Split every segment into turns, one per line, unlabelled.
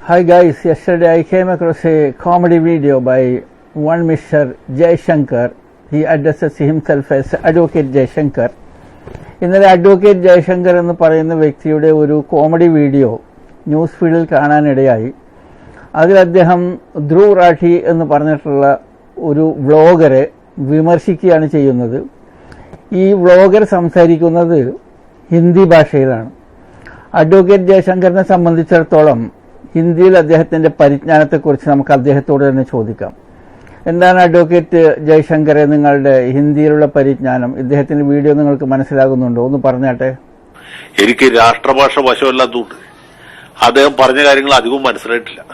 Hi guys, yesterday I came across a comedy video by one Mr. Jay Shankar. He addresses himself as Advocate Jay Shankar. ഇന്നലെ advocate Jayashankar എന്ന് പറയുന്ന വ്യക്തിയുടെ ഒരു comedy video news ഫീഡിൽ കാണാനിടയായി അതിൽ അദ്ദേഹം ധ്രുവ് റാഠി എന്ന് പറഞ്ഞിട്ടുള്ള ഒരു വ്ളോഗറെ വിമർശിക്കുകയാണ് ചെയ്യുന്നത് ഈ വ്ളോഗർ സംസാരിക്കുന്നത് ഹിന്ദി ഭാഷയിലാണ് അഡ്വക്കേറ്റ് ജയശങ്കറിനെ സംബന്ധിച്ചിടത്തോളം ഹിന്ദിയിൽ അദ്ദേഹത്തിന്റെ പരിജ്ഞാനത്തെക്കുറിച്ച് നമുക്ക് അദ്ദേഹത്തോട് തന്നെ ചോദിക്കാം. എന്താണ് അഡ്വക്കേറ്റ് ജയശങ്കറെ നിങ്ങളുടെ ഹിന്ദിയിലുള്ള പരിജ്ഞാനം? ഇദ്ദേഹത്തിന്റെ വീഡിയോ നിങ്ങൾക്ക് മനസ്സിലാകുന്നുണ്ടോ? ഒന്ന് പറഞ്ഞാട്ടെ.
എനിക്ക് രാഷ്ട്രഭാഷ വശമല്ലാത്തതുകൊണ്ട് അദ്ദേഹം പറഞ്ഞ കാര്യങ്ങൾ അധികവും മനസ്സിലായിട്ടില്ല.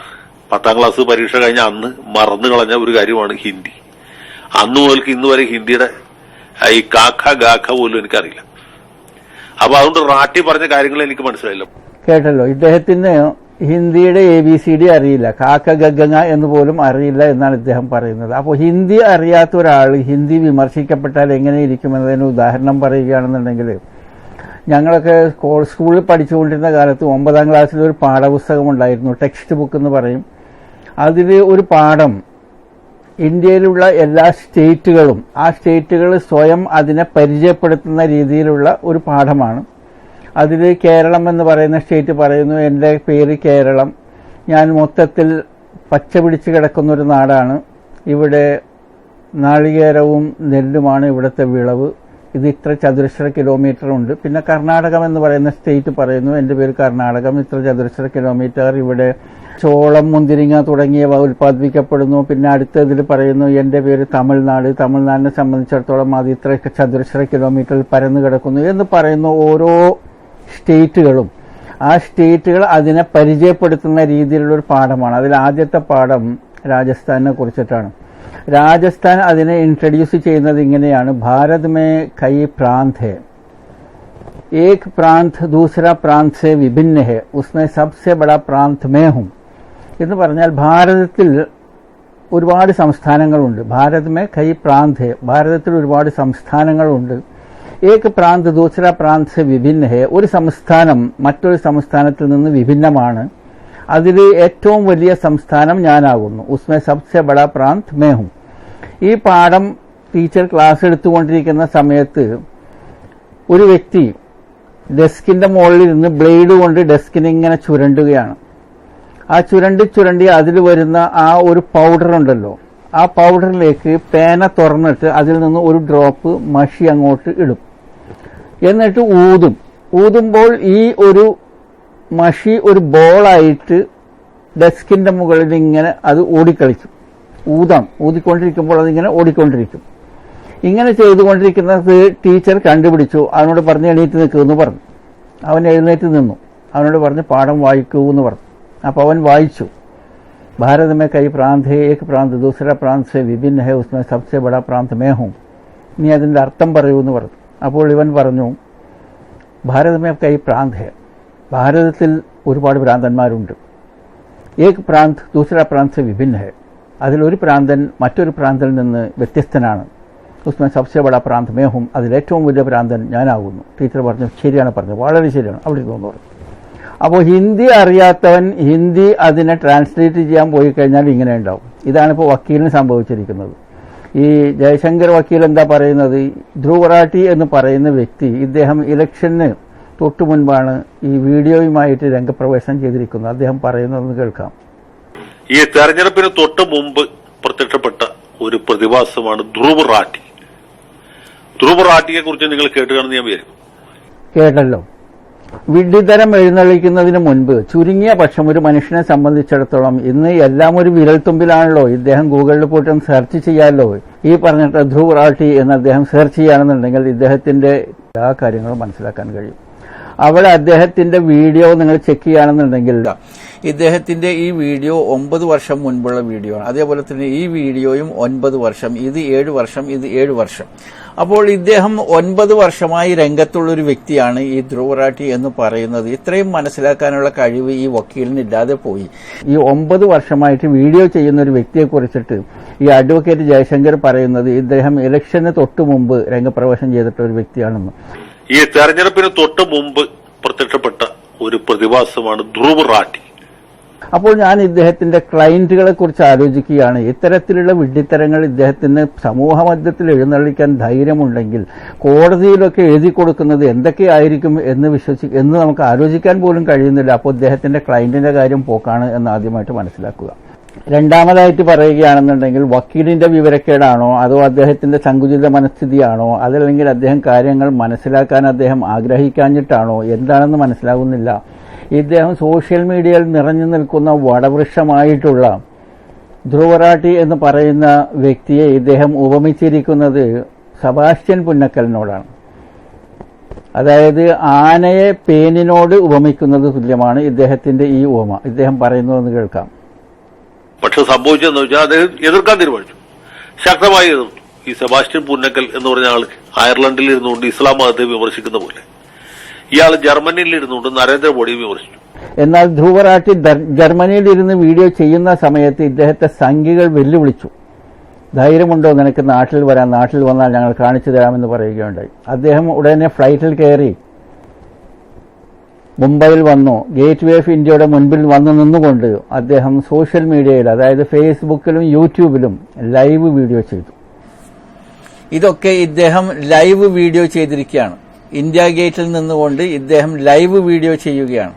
പത്താം ക്ലാസ് പരീക്ഷ കഴിഞ്ഞ അന്ന് മറന്നു കളഞ്ഞ ഒരു കാര്യമാണ് ഹിന്ദി. അന്ന് മുതൽക്ക് ഇന്ന് വരെ ഹിന്ദിയുടെ ഈ കാക്ക ഗാഖ പോലും എനിക്കറിയില്ല. അപ്പൊ അതുകൊണ്ട് റാട്ടി പറഞ്ഞ കാര്യങ്ങൾ എനിക്ക് മനസ്സിലായില്ല.
കേട്ടല്ലോ. ഇദ്ദേഹത്തിന് ഹിന്ദിയുടെ എ ബി സി ഡി അറിയില്ല. കാക്ക ഗഗങ്ങ എന്ന് പോലും അറിയില്ല എന്നാണ് ഇദ്ദേഹം പറയുന്നത്. അപ്പോൾ ഹിന്ദി അറിയാത്ത ഒരാൾ ഹിന്ദി വിമർശിക്കപ്പെട്ടാൽ എങ്ങനെ ഇരിക്കുമെന്നതിന് ഉദാഹരണം പറയുകയാണെന്നുണ്ടെങ്കിൽ ഞങ്ങളൊക്കെ സ്കൂളിൽ പഠിച്ചുകൊണ്ടിരുന്ന കാലത്ത് ഒമ്പതാം ക്ലാസ്സിൽ ഒരു പാഠപുസ്തകം ഉണ്ടായിരുന്നു ടെക്സ്റ്റ് ബുക്ക് എന്ന് പറയും. അതിൽ ഒരു പാഠം ഇന്ത്യയിലുള്ള എല്ലാ സ്റ്റേറ്റുകളും ആ സ്റ്റേറ്റുകൾ സ്വയം അതിനെ പരിചയപ്പെടുത്തുന്ന രീതിയിലുള്ള ഒരു പാഠമാണ്. അതിൽ കേരളം എന്ന് പറയുന്ന സ്റ്റേറ്റ് പറയുന്നു എന്റെ പേര് കേരളം. ഞാൻ മൊത്തത്തിൽ പച്ച പിടിച്ച് കിടക്കുന്ന ഒരു നാടാണ്. ഇവിടെ നാളികേരവും നെല്ലുമാണ് ഇവിടുത്തെ വിളവ്. ഇത് ഇത്ര ചതുരശ്ര കിലോമീറ്റർ ഉണ്ട്. പിന്നെ കർണാടകം എന്ന് പറയുന്ന സ്റ്റേറ്റ് പറയുന്നു എന്റെ പേര് കർണാടകം. ഇത്ര ചതുരശ്ര കിലോമീറ്റർ ഇവിടെ ചോളം മുന്തിരിങ്ങ തുടങ്ങിയവ ഉൽപ്പാദിപ്പിക്കപ്പെടുന്നു. പിന്നെ അടുത്തതിൽ പറയുന്നു എന്റെ പേര് തമിഴ്നാട്. തമിഴ്നാടിനെ സംബന്ധിച്ചിടത്തോളം അത് ഇത്ര ചതുരശ്ര കിലോമീറ്ററിൽ പരന്നു കിടക്കുന്നു എന്ന് പറയുന്നു. ഓരോ സ്റ്റേറ്റുകളും ആ സ്റ്റേറ്റുകൾ അതിനെ പരിചയപ്പെടുത്തുന്ന രീതിയിലുള്ള ഒരു പാഠമാണ് അതിൽ ആദ്യത്തെ പാഠം രാജസ്ഥാനെ കുറിച്ചിട്ടാണ് രാജസ്ഥാൻ അതിനെ ഇൻട്രൊഡ്യൂസ് ചെയ്യുന്നത് ഇങ്ങനെയാണ് ഭാരത് മേ കൈ പ്രാന്ത് ഹെ एक प्रांत दूसरा प्रांत से विभिन्न है उसमें सबसे बड़ा प्रांत मैं हूं എന്ന് പറഞ്ഞാൽ ഭാരതത്തിൽ ഒരുപാട് സംസ്ഥാനങ്ങളുണ്ട് ഭാരത് മേ കൈ പ്രാന്ത് ഹെ ഭാരതത്തിൽ ഒരുപാട് സംസ്ഥാനങ്ങളുണ്ട് ഏക് പ്രാന്ത് ദൂസര പ്രാന്ത് വിഭിന്ന ഹെ ഒരു സംസ്ഥാനം മറ്റൊരു സംസ്ഥാനത്തിൽ നിന്ന് വിഭിന്നമാണ്. അതിൽ ഏറ്റവും വലിയ സംസ്ഥാനം ഞാനാകുന്നു. ഉസ്മേ സബ്സെ ബഡ പ്രാന്ത് മേഹും ഈ പാഠം ടീച്ചർ ക്ലാസ് എടുത്തുകൊണ്ടിരിക്കുന്ന സമയത്ത് ഒരു വ്യക്തി ഡെസ്കിന്റെ മുകളിൽ നിന്ന് ബ്ലേഡ് കൊണ്ട് ഡെസ്കിനെ ഇങ്ങനെ ചുരണ്ടുകയാണ്. ആ ചുരണ്ടി ചുരണ്ടി അതിൽ വരുന്ന ആ ഒരു പൗഡർ ഉണ്ടല്ലോ. ആ പൗഡറിലേക്ക് പേന തുറന്നിട്ട് അതിൽ നിന്ന് ഒരു ഡ്രോപ്പ് മഷി അങ്ങോട്ട് ഇടും. എന്നിട്ട് ഊതും ഊതുമ്പോൾ ഈ ഒരു മഷി ഒരു ബോളായിട്ട് ഡെസ്കിന്റെ മുകളിൽ ഇങ്ങനെ അത് ഓടിക്കളിക്കും ഊതാം ഊതിക്കൊണ്ടിരിക്കുമ്പോൾ അതിങ്ങനെ ഓടിക്കൊണ്ടിരിക്കും ഇങ്ങനെ ചെയ്തുകൊണ്ടിരിക്കുന്നത് ടീച്ചർ കണ്ടുപിടിച്ചു അവനോട് പറഞ്ഞ് എണീറ്റ് നിൽക്കുമെന്ന് പറഞ്ഞു അവൻ എഴുന്നേറ്റ് നിന്നു അവനോട് പറഞ്ഞ് പാഠം വായിക്കൂ എന്ന് പറഞ്ഞു അപ്പോൾ അവൻ വായിച്ചു भारत में कई प्रांत है एक प्रांत दूसरा प्रांत से विभिन्न है उसमें सबसे बड़ा प्रांत मैं हूँ നീ അതിന്റെ അർത്ഥം പറയൂ എന്ന് പറഞ്ഞു അപ്പോൾ ഇവൻ പറഞ്ഞു ഭാരതമേ കൈ പ്രാന്ത് ഹെ. ഭാരതത്തിൽ ഒരുപാട് ഭ്രാന്തന്മാരുണ്ട്. ഏക് പ്രാന്ത് ദൂസര പ്രാന്ത് വിഭിന്ന ഹെ. അതിലൊരു പ്രാന്തൻ മറ്റൊരു പ്രാന്തനിൽ നിന്ന് വ്യത്യസ്തനാണ്. ഉസ്മാൻ സബ്സെ ബഡ പ്രാന്ത് മേഹും അതിലേറ്റവും വലിയ പ്രാന്തൻ ഞാനാകുന്നു. ടീച്ചർ പറഞ്ഞു ശരിയാണ് പറഞ്ഞു വളരെ ശരിയാണ്. അവിടെ തോന്നുന്നു പറഞ്ഞു. അപ്പോൾ ഹിന്ദി അറിയാത്തവൻ ഹിന്ദി അതിനെ ട്രാൻസ്ലേറ്റ് ചെയ്യാൻ പോയി കഴിഞ്ഞാൽ ഇങ്ങനെ ഉണ്ടാവും. ഇതാണ് ഇപ്പോൾ വക്കീലിന് സംഭവിച്ചിരിക്കുന്നത്. ഈ ജയശങ്കർ വക്കീൽ എന്താ പറയുന്നത്? ധ്രുവറാട്ടി എന്ന് പറയുന്ന വ്യക്തി ഇദ്ദേഹം ഇലക്ഷന് തൊട്ടു മുൻപാണ് ഈ വീഡിയോയുമായിട്ട് രംഗപ്രവേശനം ചെയ്തിരിക്കുന്നത്. അദ്ദേഹം പറയുന്നതെന്ന് കേൾക്കാം.
ഈ തെരഞ്ഞെടുപ്പിന് തൊട്ട് മുമ്പ് പ്രത്യക്ഷപ്പെട്ട ഒരു പ്രതിഭാസമാണ് ധ്രുവ് റാട്ടി ധ്രുവ് റാട്ടിയെ കുറിച്ച് നിങ്ങൾ കേട്ടുകയാണെന്ന് ഞാൻ വിചാരിക്കും
കേട്ടല്ലോ. വിഡ്ഢിതരം എഴുന്നള്ളിക്കുന്നതിന് മുൻപ് ചുരുങ്ങിയ പക്ഷം ഒരു മനുഷ്യനെ സംബന്ധിച്ചിടത്തോളം ഇന്ന് എല്ലാം ഒരു വിരൽത്തുമ്പിലാണല്ലോ. ഇദ്ദേഹം ഗൂഗിളിൽ പോയിട്ട് സെർച്ച് ചെയ്യാമല്ലോ ഈ പറഞ്ഞിട്ട് ധ്രുവ് റാട്ടി എന്ന് അദ്ദേഹം സെർച്ച് ചെയ്യുകയാണെന്നുണ്ടെങ്കിൽ ഇദ്ദേഹത്തിന്റെ എല്ലാ കാര്യങ്ങളും മനസ്സിലാക്കാൻ കഴിയും. അവിടെ അദ്ദേഹത്തിന്റെ വീഡിയോ നിങ്ങൾ ചെക്ക് ചെയ്യുകയാണെന്നുണ്ടെങ്കിൽ. ഇദ്ദേഹത്തിന്റെ ഈ വീഡിയോ ഒമ്പത് വർഷം മുൻപുള്ള വീഡിയോ ആണ്. അതേപോലെ തന്നെ ഈ വീഡിയോയും ഒൻപത് വർഷം ഇത് ഏഴ് വർഷം ഇത് ഏഴ് വർഷം. അപ്പോൾ ഇദ്ദേഹം ഒൻപത് വർഷമായി രംഗത്തുള്ള ഒരു വ്യക്തിയാണ് ഈ ധ്രുവറാട്ടി എന്ന് പറയുന്നത്. ഇത്രയും മനസ്സിലാക്കാനുള്ള കഴിവ് ഈ വക്കീലിനില്ലാതെ പോയി. ഈ ഒമ്പത് വർഷമായിട്ട് വീഡിയോ ചെയ്യുന്ന ഒരു വ്യക്തിയെ കുറിച്ചിട്ട് ഈ അഡ്വക്കേറ്റ് ജയശങ്കർ പറയുന്നത് ഇദ്ദേഹം ഇലക്ഷന് തൊട്ടു മുമ്പ് രംഗപ്രവേശം ചെയ്തിട്ടുള്ള ഒരു വ്യക്തിയാണെന്ന്.
ഈ തെരഞ്ഞെടുപ്പിന് തൊട്ട് മുമ്പ് പ്രത്യക്ഷപ്പെട്ട ഒരു പ്രതിഭാസമാണ് ധ്രുവ് റാട്ടി
അപ്പോൾ ഞാൻ ഇദ്ദേഹത്തിന്റെ ക്ലയന്റുകളെ കുറിച്ച് ആലോചിക്കുകയാണ്. ഇത്തരത്തിലുള്ള വിഡ്ഢിത്തരങ്ങൾ ഇദ്ദേഹത്തിന് സമൂഹ മധ്യത്തിൽ എഴുന്നള്ളിക്കാൻ ധൈര്യമുണ്ടെങ്കിൽ കോടതിയിലൊക്കെ എഴുതി കൊടുക്കുന്നത് എന്തൊക്കെയായിരിക്കും എന്ന് വിശ്വസി എന്ന് നമുക്ക് ആലോചിക്കാൻ പോലും കഴിയുന്നില്ല. അപ്പോൾ ഇദ്ദേഹത്തിന്റെ ക്ലയന്റിന്റെ കാര്യം പോക്കാണ് എന്ന് ആദ്യമായിട്ട് മനസ്സിലാക്കുക. രണ്ടാമതായിട്ട് പറയുകയാണെന്നുണ്ടെങ്കിൽ വക്കീലിന്റെ വിവരക്കേടാണോ? അതോ അദ്ദേഹത്തിന്റെ സങ്കുചിത മനസ്ഥിതിയാണോ? അതല്ലെങ്കിൽ അദ്ദേഹം കാര്യങ്ങൾ മനസ്സിലാക്കാൻ അദ്ദേഹം ആഗ്രഹിക്കാഞ്ഞിട്ടാണോ? എന്താണെന്ന് മനസ്സിലാകുന്നില്ല ഇദ്ദേഹം സോഷ്യൽ മീഡിയയിൽ നിറഞ്ഞു നിൽക്കുന്ന വടവൃക്ഷമായിട്ടുള്ള ധ്രുവറാട്ടി എന്ന് പറയുന്ന വ്യക്തിയെ ഇദ്ദേഹം ഉപമിച്ചിരിക്കുന്നത് സബാസ്റ്റ്യൻ പുന്നക്കലിനോടാണ്. അതായത് ആനയെ പേനിനോട് ഉപമിക്കുന്നത് തുല്യമാണ് ഇദ്ദേഹത്തിന്റെ ഈ ഉപമ. ഇദ്ദേഹം പറയുന്നതെന്ന് കേൾക്കാം.
പക്ഷെ സംഭവിച്ചതെന്ന് വെച്ചാൽ അദ്ദേഹം എതിർക്കാൻ തീരുമാനിച്ചു. ശക്തമായി എതിർത്തു. ഈ സെബാസ്റ്റ്യൻ പുന്നക്കൽ എന്ന് പറഞ്ഞ ആൾ അയർലൻഡിൽ ഇരുന്നുകൊണ്ട് ഇസ്ലാം മതത്തെ വിമർശിക്കുന്ന പോലെ. ഇയാൾ ജർമ്മനിയിൽ ഇരുന്നുകൊണ്ട് നരേന്ദ്രമോദിയെ വിമർശിച്ചു.
എന്നാൽ ധ്രുവറാട്ടി ജർമ്മനിയിൽ ഇരുന്ന് വീഡിയോ ചെയ്യുന്ന സമയത്ത് ഇദ്ദേഹത്തെ സംഖ്യകൾ വെല്ലുവിളിച്ചു. ധൈര്യമുണ്ടോ നിനക്ക് നാട്ടിൽ വരാൻ? നാട്ടിൽ വന്നാൽ ഞങ്ങൾ കാണിച്ചു തരാമെന്ന് പറയുകയുണ്ടായി. അദ്ദേഹം ഉടനെ ഫ്ലൈറ്റിൽ കയറി മുംബൈയിൽ വന്നു. ഗേറ്റ് വേ ഓഫ് ഇന്ത്യയുടെ മുൻപിൽ വന്നു നിന്നുകൊണ്ട് അദ്ദേഹം സോഷ്യൽ മീഡിയയിൽ അതായത് ഫേസ്ബുക്കിലും യൂട്യൂബിലും ലൈവ് വീഡിയോ ചെയ്തു. ഇതൊക്കെ ഇദ്ദേഹം ലൈവ് വീഡിയോ ചെയ്തിരിക്കുകയാണ്. ഇന്ത്യ ഗേറ്റിൽ നിന്നുകൊണ്ട് ഇദ്ദേഹം ലൈവ് വീഡിയോ ചെയ്യുകയാണ്.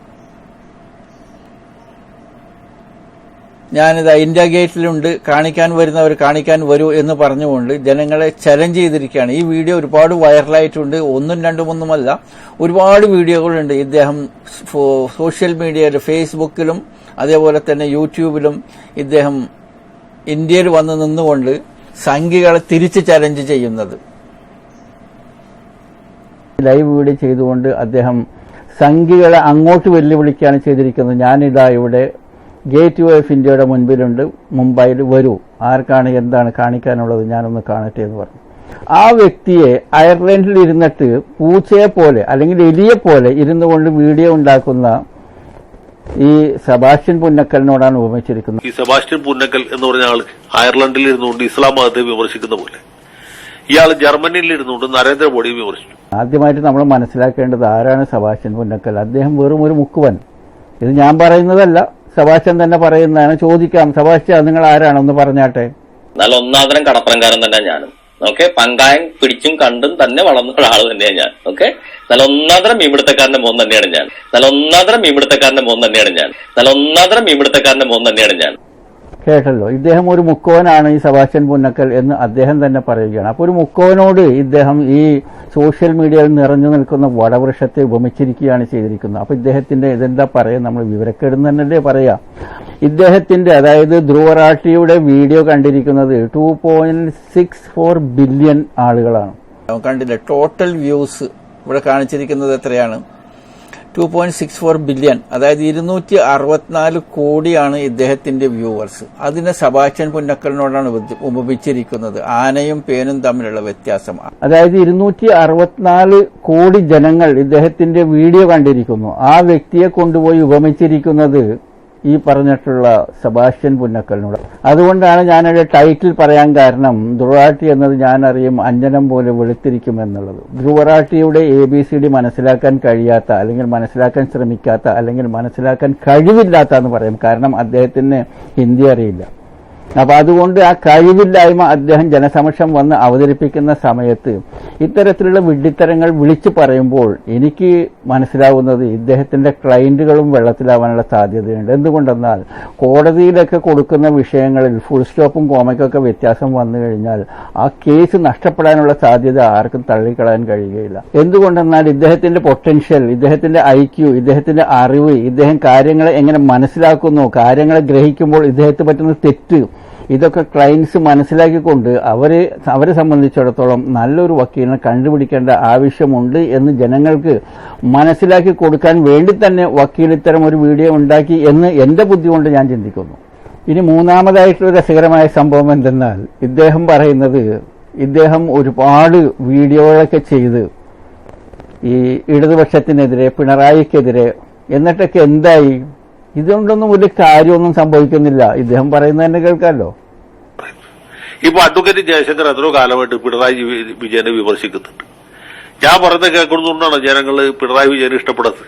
ഞാനിതാ ഇന്ത്യ ഗേറ്റിലുണ്ട്. കാണിക്കാൻ വരുന്നവർ കാണിക്കാൻ വരൂ എന്ന് പറഞ്ഞുകൊണ്ട് ജനങ്ങളെ ചലഞ്ച് ചെയ്തിരിക്കുകയാണ്. ഈ വീഡിയോ ഒരുപാട് വൈറലായിട്ടുണ്ട്. ഒന്നും രണ്ടും ഒന്നുമല്ല. ഒരുപാട് വീഡിയോകളുണ്ട്. ഇദ്ദേഹം സോഷ്യൽ മീഡിയയിൽ ഫേസ്ബുക്കിലും അതേപോലെ തന്നെ യൂട്യൂബിലും ഇദ്ദേഹം ഇന്ത്യയിൽ വന്ന് നിന്നുകൊണ്ട് സംഖ്യകളെ തിരിച്ച് ചലഞ്ച് ചെയ്യുന്നത്. ലൈവ് വീഡിയോ ചെയ്തുകൊണ്ട് അദ്ദേഹം സംഖ്യകളെ അങ്ങോട്ട് വെല്ലുവിളിക്കുകയാണ് ചെയ്തിരിക്കുന്നത്. ഞാനിതാ ഇവിടെ ഗേറ്റ് വേ ഓഫ് ഇന്ത്യയുടെ മുൻപിലുണ്ട് മുംബൈയിൽ വരൂ. ആർക്കാണ് എന്താണ് കാണിക്കാനുള്ളത്? ഞാനൊന്ന് കാണട്ടെ എന്ന് പറഞ്ഞു. ആ വ്യക്തിയെ അയർലൻഡിൽ ഇരുന്നിട്ട് പൂച്ചയെ പോലെ അല്ലെങ്കിൽ എലിയെ പോലെ ഇരുന്നു കൊണ്ട് വീഡിയോ ഉണ്ടാക്കുന്ന ഈ സെബാസ്റ്റ്യൻ പുന്നക്കലിനോടാണ് ഉപമിച്ചിരിക്കുന്നത്.
ഈ സെബാസ്റ്റ്യൻ പുന്നക്കൽ എന്ന് പറഞ്ഞ ആൾ അയർലൻഡിൽ ഇരുന്നുകൊണ്ട് ഇസ്ലാം മതത്തെ വിമർശിക്കുന്ന പോലെ. ഇയാൾ ജർമ്മനിയിൽ ഇരുന്നുകൊണ്ട് നരേന്ദ്രമോദിയെ വിമർശിച്ചു.
ആദ്യമായിട്ട് നമ്മൾ മനസ്സിലാക്കേണ്ടത് ആരാണ് സെബാസ്റ്റ്യൻ പുന്നക്കൽ? അദ്ദേഹം വെറും ഒരു മുക്കുവൻ. ഇത് ഞാൻ പറയുന്നതല്ല. സബാഷ്യൻ തന്നെ പറയുന്നതാണ് ചോദിക്കാം. സഭാഷ നിങ്ങൾ ആരാണെന്ന് പറഞ്ഞാട്ടെ.
എന്നാൽ ഒന്നാന്തരം കടപ്പനക്കാരൻ തന്നെ ഞാനും. ഓക്കെ? പങ്കായം പിടിച്ചും കണ്ടും തന്നെ വളർന്ന ഒരാൾ തന്നെയാണ് ഞാൻ. ഓക്കെ? നല്ല ഒന്നാന്തരം മീൻപിടുത്തക്കാരന്റെ മോൻ തന്നെയാണ് ഞാൻ. നല്ല ഒന്നാന്തരം മീൻപിടുത്തക്കാരന്റെ മോൻ തന്നെയാണ് ഞാൻ. നല്ല ഒന്നാന്തരം മീൻപിടുത്തക്കാരന്റെ മോൻ തന്നെയാണ് ഞാൻ.
കേട്ടല്ലോ. ഇദ്ദേഹം ഒരു മുക്കോനാണ് ഈ സബാസ്റ്റ്യൻ പുന്നക്കൽ എന്ന് അദ്ദേഹം തന്നെ പറയുകയാണ്. അപ്പോൾ ഒരു മുക്കോനോട് ഇദ്ദേഹം ഈ സോഷ്യൽ മീഡിയയിൽ നിറഞ്ഞു നിൽക്കുന്ന വടവൃക്ഷത്തെ ഉപമിച്ചിരിക്കുകയാണ് ചെയ്തിരിക്കുന്നത്. അപ്പോൾ ഇദ്ദേഹത്തിന്റെ ഇതെന്താ പറയുക? നമ്മൾ വിവരക്കേടുന്ന് തന്നെയല്ലേ പറയാ ഇദ്ദേഹത്തിന്റെ അതായത് ധ്രുവറാട്ടിയുടെ വീഡിയോ കണ്ടിരിക്കുന്നത് two point six four billion ആളുകളാണ്. കണ്ടില്ല? ടോട്ടൽ വ്യൂസ് ഇവിടെ കാണിച്ചിരിക്കുന്നത് എത്രയാണ്? Two point six four billion അതായത് ഇരുന്നൂറ്റി അറുപത്തിനാല് കോടിയാണ് ഇദ്ദേഹത്തിന്റെ വ്യൂവേഴ്സ് അതിനെ സബാച്ചൻ പുന്നക്കലിനോടാണ് ഉപ- ഉപമിച്ചിരിക്കുന്നത്. ആനയും പേനും തമ്മിലുള്ള വ്യത്യാസം. അതായത് ഇരുന്നൂറ്റി അറുപത്തിനാല് കോടി ജനങ്ങൾ ഇദ്ദേഹത്തിന്റെ വീഡിയോ കണ്ടിരിക്കുന്നു. ആ വ്യക്തിയെ കൊണ്ടുപോയി ഉപമിച്ചിരിക്കുന്നത് ഈ പറഞ്ഞിട്ടുള്ള സെബാസ്റ്റ്യൻ പുന്നക്കലിനോട്. അതുകൊണ്ടാണ് ഞാനൊരു ടൈറ്റിൽ പറയാൻ കാരണം ധ്രുവറാട്ടി എന്നത് ഞാനറിയും അഞ്ജനം പോലെ വെളുത്തിരിക്കും എന്നുള്ളത് ധ്രുവറാട്ടിയുടെ എ ബി സി ഡി മനസ്സിലാക്കാൻ കഴിയാത്ത അല്ലെങ്കിൽ മനസ്സിലാക്കാൻ ശ്രമിക്കാത്ത അല്ലെങ്കിൽ മനസ്സിലാക്കാൻ കഴിവില്ലാത്ത എന്ന് പറയും. കാരണം അദ്ദേഹത്തിന് ഹിന്ദി അറിയില്ല. അപ്പൊ അതുകൊണ്ട് ആ കഴിവില്ലായ്മ അദ്ദേഹം ജനസമക്ഷം വന്ന് അവതരിപ്പിക്കുന്ന സമയത്ത് ഇത്തരത്തിലുള്ള വിഡ്ഢിത്തരങ്ങൾ വിളിച്ചു പറയുമ്പോൾ എനിക്ക് മനസ്സിലാവുന്നത് ഇദ്ദേഹത്തിന്റെ ക്ലയന്റുകളും വെള്ളത്തിലാവാനുള്ള സാധ്യതയുണ്ട്. എന്തുകൊണ്ടെന്നാൽ കോടതിയിലൊക്കെ കൊടുക്കുന്ന വിഷയങ്ങളിൽ ഫുൾ സ്റ്റോപ്പും കോമയ്ക്കൊക്കെ വ്യത്യാസം വന്നു കഴിഞ്ഞാൽ ആ കേസ് നഷ്ടപ്പെടാനുള്ള സാധ്യത ആർക്കും തള്ളിക്കളയാൻ കഴിയുകയില്ല. എന്തുകൊണ്ടെന്നാൽ ഇദ്ദേഹത്തിന്റെ പൊട്ടൻഷ്യൽ ഇദ്ദേഹത്തിന്റെ ഐക്യു ഇദ്ദേഹത്തിന്റെ അറിവ് ഇദ്ദേഹം കാര്യങ്ങളെ എങ്ങനെ മനസ്സിലാക്കുന്നു കാര്യങ്ങളെ ഗ്രഹിക്കുമ്പോൾ ഇദ്ദേഹത്തെ പറ്റുന്ന തെറ്റ് ഇതൊക്കെ ക്ലയൻസ് മനസ്സിലാക്കിക്കൊണ്ട് അവരെ അവരെ സംബന്ധിച്ചിടത്തോളം നല്ലൊരു വക്കീലിനെ കണ്ടുപിടിക്കേണ്ട ആവശ്യമുണ്ട് എന്ന് ജനങ്ങൾക്ക് മനസ്സിലാക്കി കൊടുക്കാൻ വേണ്ടി തന്നെ വക്കീൽ ഇത്തരം ഒരു വീഡിയോ ഉണ്ടാക്കി എന്ന് എന്റെ ബുദ്ധി കൊണ്ട് ഞാൻ ചിന്തിക്കുന്നു. ഇനി മൂന്നാമതായിട്ടുള്ള രസകരമായ സംഭവം എന്തെന്നാൽ ഇദ്ദേഹം പറയുന്നത് ഇദ്ദേഹം ഒരുപാട് വീഡിയോകളൊക്കെ ചെയ്ത് ഈ ഇടതുപക്ഷത്തിനെതിരെ പിണറായിക്കെതിരെ എന്നിട്ടൊക്കെ എന്തായി? ഇതുകൊണ്ടൊന്നും ഒരു കാര്യമൊന്നും സംഭവിക്കുന്നില്ല. ഇദ്ദേഹം പറയുന്നത് തന്നെ കേൾക്കാമല്ലോ
ഇപ്പൊ അഡ്വക്കേറ്റ് ജയശങ്കർ എത്രയോ കാലമായിട്ട് പിണറായി വിജയനെ വിമർശിക്കുന്നുണ്ട്. ഞാൻ പറയുന്നത് കേൾക്കുന്നതുകൊണ്ടാണ് ജനങ്ങൾ പിണറായി വിജയനെ ഇഷ്ടപ്പെടുന്നത്.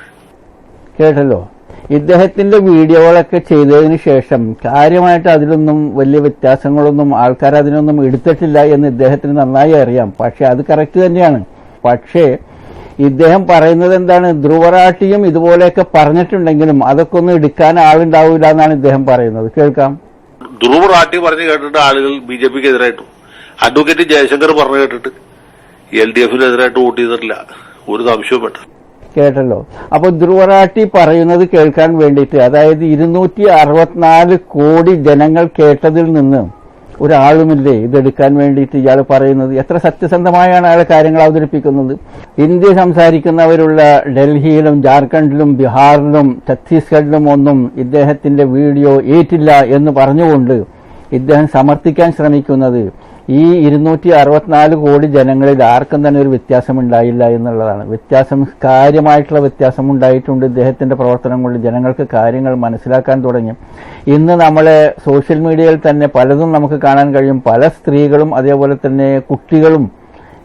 കേട്ടല്ലോ. ഇദ്ദേഹത്തിന്റെ വീഡിയോകളൊക്കെ ചെയ്തതിന് ശേഷം കാര്യമായിട്ട് അതിലൊന്നും വലിയ വ്യത്യാസങ്ങളൊന്നും ആൾക്കാർ അതിനൊന്നും എടുത്തിട്ടില്ല എന്ന് ഇദ്ദേഹത്തിന് നന്നായി അറിയാം. പക്ഷെ അത് കറക്റ്റ് തന്നെയാണ്. പക്ഷേ ഇദ്ദേഹം പറയുന്നത് എന്താണ്? ധ്രുവരാട്ടിയും ഇതുപോലെയൊക്കെ പറഞ്ഞിട്ടുണ്ടെങ്കിലും അതൊക്കെ ഒന്നും എടുക്കാൻ ആളുണ്ടാവില്ല എന്നാണ് ഇദ്ദേഹം പറയുന്നത്. കേൾക്കാം.
ധ്രുവ് റാട്ടി പറഞ്ഞു കേട്ടിട്ട് ആളുകൾ ബി ജെ പിക്ക് എതിരായിട്ടും അഡ്വക്കേറ്റ് ജയശങ്കർ പറഞ്ഞു കേട്ടിട്ട്. എൽ ഡി എഫിനെതിരായിട്ട് വോട്ട് ചെയ്തിട്ടില്ല. ഒരു സംശയവും
കേട്ടല്ലോ. അപ്പൊ ധ്രുവറാട്ടി പറയുന്നത് കേൾക്കാൻ വേണ്ടിയിട്ട് അതായത് ഇരുന്നൂറ്റി കോടി ജനങ്ങൾ കേട്ടതിൽ നിന്ന് ഒരാളുമില്ലേ ഇതെടുക്കാൻ വേണ്ടിയിട്ട് ഇയാൾ പറയുന്നത്? എത്ര സത്യസന്ധമായാണ് അയാൾ കാര്യങ്ങൾ അവതരിപ്പിക്കുന്നത്. ഹിന്ദി സംസാരിക്കുന്നവരുള്ള ഡൽഹിയിലും ജാർഖണ്ഡിലും ബീഹാറിലും ഛത്തീസ്ഗഡിലും ഒന്നും ഇദ്ദേഹത്തിന്റെ വീഡിയോ ഏറ്റില്ല എന്ന് പറഞ്ഞുകൊണ്ട് ഇദ്ദേഹം സമർത്ഥിക്കാൻ ശ്രമിക്കുന്നത്. ഈ ഇരുന്നൂറ്റി അറുപത്തിനാല് കോടി ജനങ്ങളിൽ ആർക്കും തന്നെ ഒരു വ്യത്യാസം ഉണ്ടായില്ല എന്നുള്ളതാണ്. വ്യത്യാസം കാര്യമായിട്ടുള്ള വ്യത്യാസം ഉണ്ടായിട്ടുണ്ട്. ഇദ്ദേഹത്തിന്റെ പ്രവർത്തനം കൊണ്ട് ജനങ്ങൾക്ക് കാര്യങ്ങൾ മനസ്സിലാക്കാൻ തുടങ്ങി. ഇന്ന് നമ്മളെ സോഷ്യൽ മീഡിയയിൽ തന്നെ പലതും നമുക്ക് കാണാൻ കഴിയും. പല സ്ത്രീകളും അതേപോലെ തന്നെ കുട്ടികളും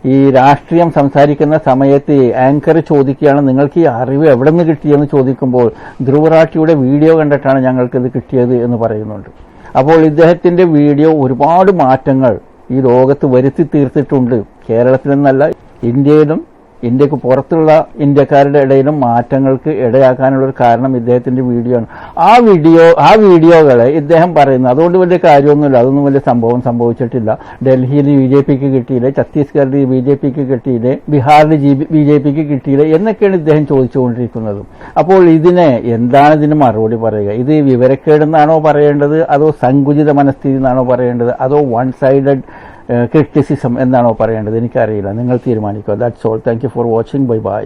ഈ രാഷ്ട്രീയം സംസാരിക്കുന്ന സമയത്ത് ആങ്കർ ചോദിക്കുകയാണ് നിങ്ങൾക്ക് ഈ അറിവ് എവിടെ നിന്ന് കിട്ടിയെന്ന് ചോദിക്കുമ്പോൾ ധ്രുവറാട്ടിയുടെ വീഡിയോ കണ്ടിട്ടാണ് ഞങ്ങൾക്കിത് കിട്ടിയത് എന്ന് പറയുന്നുണ്ട്. അപ്പോൾ ഇദ്ദേഹത്തിന്റെ വീഡിയോ ഒരുപാട് മാറ്റങ്ങൾ ഈ ലോകത്ത് വരുത്തി തീർത്തിട്ടുണ്ട്. കേരളത്തിൽ നിന്നല്ല ഇന്ത്യയിലും ഇന്ത്യയ്ക്ക് പുറത്തുള്ള ഇന്ത്യക്കാരുടെ ഇടയിലും മാറ്റങ്ങൾക്ക് ഇടയാക്കാനുള്ള ഒരു കാരണം ഇദ്ദേഹത്തിന്റെ വീഡിയോ ആണ് ആ വീഡിയോ ആ വീഡിയോകളെ ഇദ്ദേഹം പറയുന്നത് അതുകൊണ്ട് വലിയ കാര്യമൊന്നുമില്ല. അതൊന്നും വലിയ സംഭവം സംഭവിച്ചിട്ടില്ല. ഡൽഹിയിൽ ബി ജെ പിക്ക് കിട്ടിയില്ലേ? ഛത്തീസ്ഗഡിൽ ബി ജെ പിക്ക് കിട്ടിയില്ലേ? ബീഹാറിൽ ബി ജെ പിക്ക് കിട്ടിയില്ലേ? എന്നൊക്കെയാണ് ഇദ്ദേഹം ചോദിച്ചുകൊണ്ടിരിക്കുന്നത്. അപ്പോൾ ഇതിനെ എന്താണ് ഇതിന് മറുപടി പറയുക? ഇത് വിവരക്കേടെന്നാണോ പറയേണ്ടത്? അതോ സങ്കുചിത മനസ്ഥിതി എന്നാണോ പറയേണ്ടത്? അതോ വൺ സൈഡഡ് ക്രിറ്റിസിസം എന്നാണോ പറയേണ്ടത്? എനിക്കറിയില്ല. നിങ്ങൾ തീരുമാനിക്കുക. That's all thank you for watching bye bye